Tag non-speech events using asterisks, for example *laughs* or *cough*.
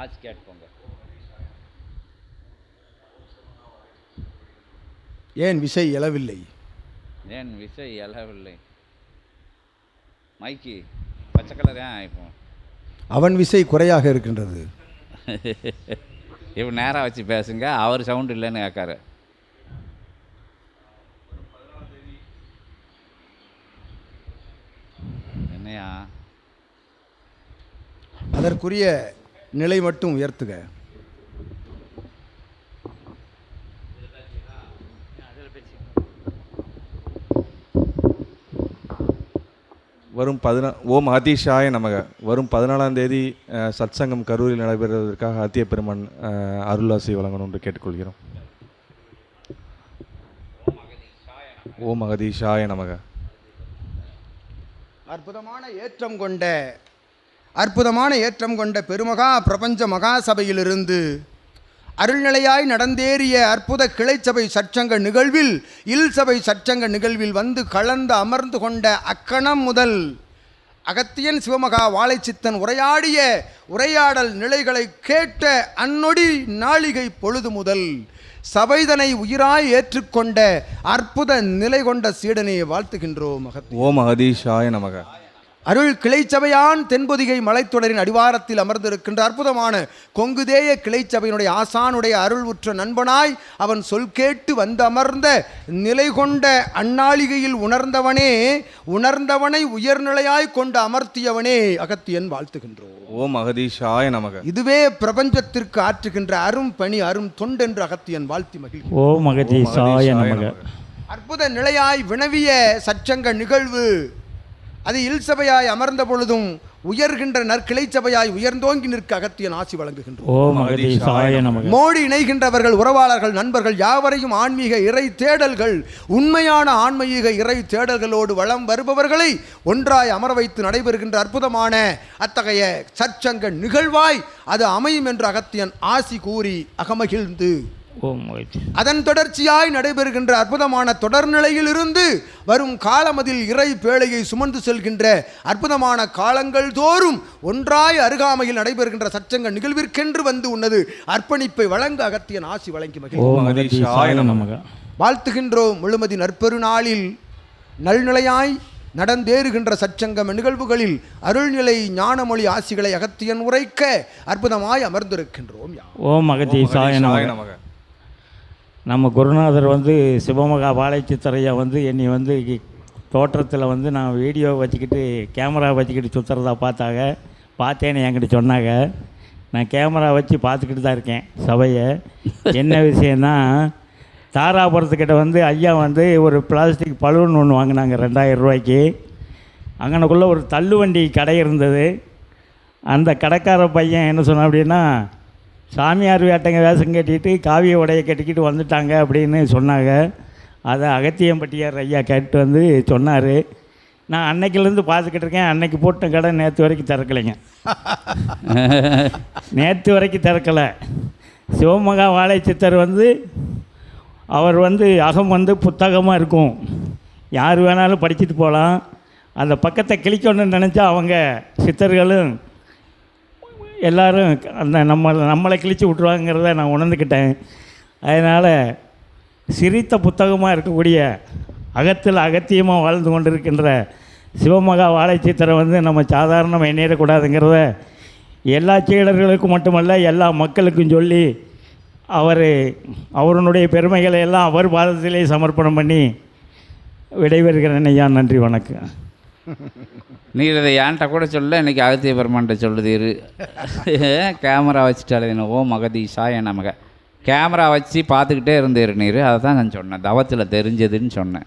ஆச்சு கேட்டுக்கோங்க. ஏன் விசை எழவில்லை? ஏன் விசை எழவில்லை? மைக்கு பச்சை கலர் ஏன் இப்போ அவன் விசை குறையாக இருக்கின்றது. *laughs* இப்போ நேராக வச்சு பேசுங்க அவர் சவுண்ட் இல்லைன்னு கேட்காரு. என்னையா? அதற்குரிய நிலை மட்டும் உயர்த்துக. வரும் பதினா ஓம் அதிஷாய நமக. வரும் பதினாலாம் தேதி சத்சங்கம் கரூரில் நடைபெறுவதற்காக அத்திய பெருமான் அருளாசி வழங்கணும் என்று கேட்டுக்கொள்கிறோம். ஓம் அகதீஷாய நமக. அற்புதமான ஏற்றம் கொண்ட அற்புதமான ஏற்றம் கொண்ட பெருமகா பிரபஞ்ச மகா சபையிலிருந்து அருள்நிலையாய் நடந்தேறிய அற்புத கிளைச்சபை சற்சங்க நிகழ்வில் இல் சபை சற்சங்க நிகழ்வில் வந்து கலந்து அமர்ந்து கொண்ட அக்கணம் முதல் அகத்தியன் சிவமகா வாழைச்சித்தன் உரையாடிய உரையாடல் நிலைகளை கேட்ட அந்நொடி நாளிகை பொழுது முதல் சபைதனை உயிராய் ஏற்றுக்கொண்ட அற்புத நிலை கொண்ட சீடனை வாழ்த்துகின்றோம் அகத்தியன் ஓம் அகதீஷாய நமக. அருள் கிளைச்சபையான் தென்பொதிகை மலைத்தொடரின் அடிவாரத்தில் அமர்ந்திருக்கின்ற அற்புதமான கொங்குதேய கிளைச்சபையினுடைய ஆசானுடைய அருள் உற்ற நண்பனாய் அவன் சொல் கேட்டு வந்து அமர்ந்த நிலை கொண்ட அந்நாளிகையில் உணர்ந்தவனே உணர்ந்தவனை உயர்நிலையாய் கொண்டு அமர்த்தியவனே அகத்தியன் வாழ்த்துகின்றோம். ஓம் அகதீஷாய நமக. இதுவே பிரபஞ்சத்திற்கு ஆற்றுகின்ற அரும் பணி அரும் தொண்டென்று அகத்தியன் வாழ்த்தி மகிழ்கிறான். ஓ மகதீசாய அகதீஷாய நமக. அற்புத நிலையாய் வினவிய சச்சங்க நிகழ்வு. அது இல்சபையாய் அமர்ந்த பொழுதும் உயர்கின்ற நற்கிளை சபையாய் உயர்ந்தோங்கி நிற்க அகத்தியன் ஆசி வழங்குகின்றோம் மோடி இணைகின்றவர்கள் உறவாளர்கள் நண்பர்கள் யாவரையும் ஆன்மீக இறை தேடல்கள் உண்மையான ஆன்மீக இறை தேடல்களோடு வளம் வருபவர்களை ஒன்றாய் அமர வைத்து நடைபெறுகின்ற அற்புதமான அத்தகைய சற்சங்க நிகழ்வாய் அது அமையும் என்று அகத்தியன் ஆசி கூறி அகமகிழ்ந்து. அதன் தொடர்ச்சியாய் நடைபெறுகின்ற அற்புதமான தொடர்நிலையிலிருந்து வரும் காலமதில் இறை பேழையை சுமந்து செல்கின்ற அற்புதமான காலங்கள் தோறும் ஒன்றாய் அருகாமையில் நடைபெறுகின்ற சச்சங்க நிகழ்விற்கென்று வந்து உன்னது அர்ப்பணிப்பை வழங்க அகத்தியன் ஆசி வழங்கி நமக. வாழ்த்துகின்றோம் முழுமதி நற்பெருநாளில். நல்நிலையாய் நடந்தேறுகின்ற சச்சங்கம நிகழ்வுகளில் அருள்நிலை ஞானமொழி ஆசிகளை அகத்தியன் உரைக்க அற்புதமாய் அமர்ந்திருக்கின்றோம் யா ஓ மகதீசாய அகதீஷாய நமக. நமக. நம்ம குருநாதர் வந்து சிவமகா வாழைச்சித்தரையா வந்து என்னை வந்து தோற்றத்தில் வந்து நான் வீடியோ வச்சுக்கிட்டு கேமரா வச்சுக்கிட்டு சுற்றுறதா பார்த்தாங்க பார்த்தேன்னு என்கிட்ட சொன்னாங்க. நான் கேமரா வச்சு பார்த்துக்கிட்டு தான் இருக்கேன் சபையை. என்ன விஷயம்னா தாராபுரத்துக்கிட்ட வந்து ஐயா வந்து ஒரு பிளாஸ்டிக் பலூன் ஒன்று வாங்கினாங்க ரெண்டாயிரம் ரூபாய்க்கு. அங்கனக்குள்ளே ஒரு தள்ளுவண்டி கடை இருந்தது. அந்த கடைக்கார பையன் என்ன சொன்னான் அப்படின்னா சாமியார் வேட்டைங்க வேஷம் கட்டிட்டு காவிய உடையை கட்டிக்கிட்டு வந்துட்டாங்க அப்படின்னு சொன்னாங்க. அதை அகத்தியம்பட்டியார் ஐயா கேட்டு வந்து சொன்னார். நான் அன்னைக்கிலேருந்து பார்த்துக்கிட்டு இருக்கேன். அன்னைக்கு போட்ட கடை நேற்று வரைக்கும் திறக்கலைங்க. *laughs* நேற்று வரைக்கும் திறக்கலை. சிவமகா வாழை சித்தர் வந்து அவர் வந்து அகம் வந்து புத்தகமாக இருக்கும். யார் வேணாலும் படிச்சுட்டு போகலாம் அந்த பக்கத்தை கிளிக்கணும்னு நினச்சா அவங்க சித்தர்களும் எல்லாரும் அந்த நம்ம நம்மளை கிழிச்சு விட்ருவாங்கிறத நான் உணர்ந்துக்கிட்டேன். அதனால் சிரித்த புத்தகமாக இருக்கக்கூடிய அகத்தில் அகத்தியமாக வாழ்ந்து கொண்டிருக்கின்ற சிவமகா வாழைச்சித்திரை வந்து நம்ம சாதாரணமாக எண்ணிடக்கூடாதுங்கிறத எல்லா சீடர்களுக்கும் மட்டுமல்ல எல்லா மக்களுக்கும் சொல்லி அவர் அவருடைய பெருமைகளை எல்லாம் அவர் பாதத்திலே சமர்ப்பணம் பண்ணி விடைபெறுகிறேன். ஐயா நன்றி வணக்கம். நீ இதை என்கிட்ட கூட சொல்ல இன்னைக்கு அகத்திய பெருமான்ட்ட சொல்லுதீரு கேமரா வச்சுட்டாலே ஓ மகதீஷாய நமக. கேமரா வச்சு பார்த்துக்கிட்டே இருந்தீர் நீர். அதை தான் நான் சொன்னேன். தவத்தில் தெரிஞ்சதுன்னு சொன்னேன்.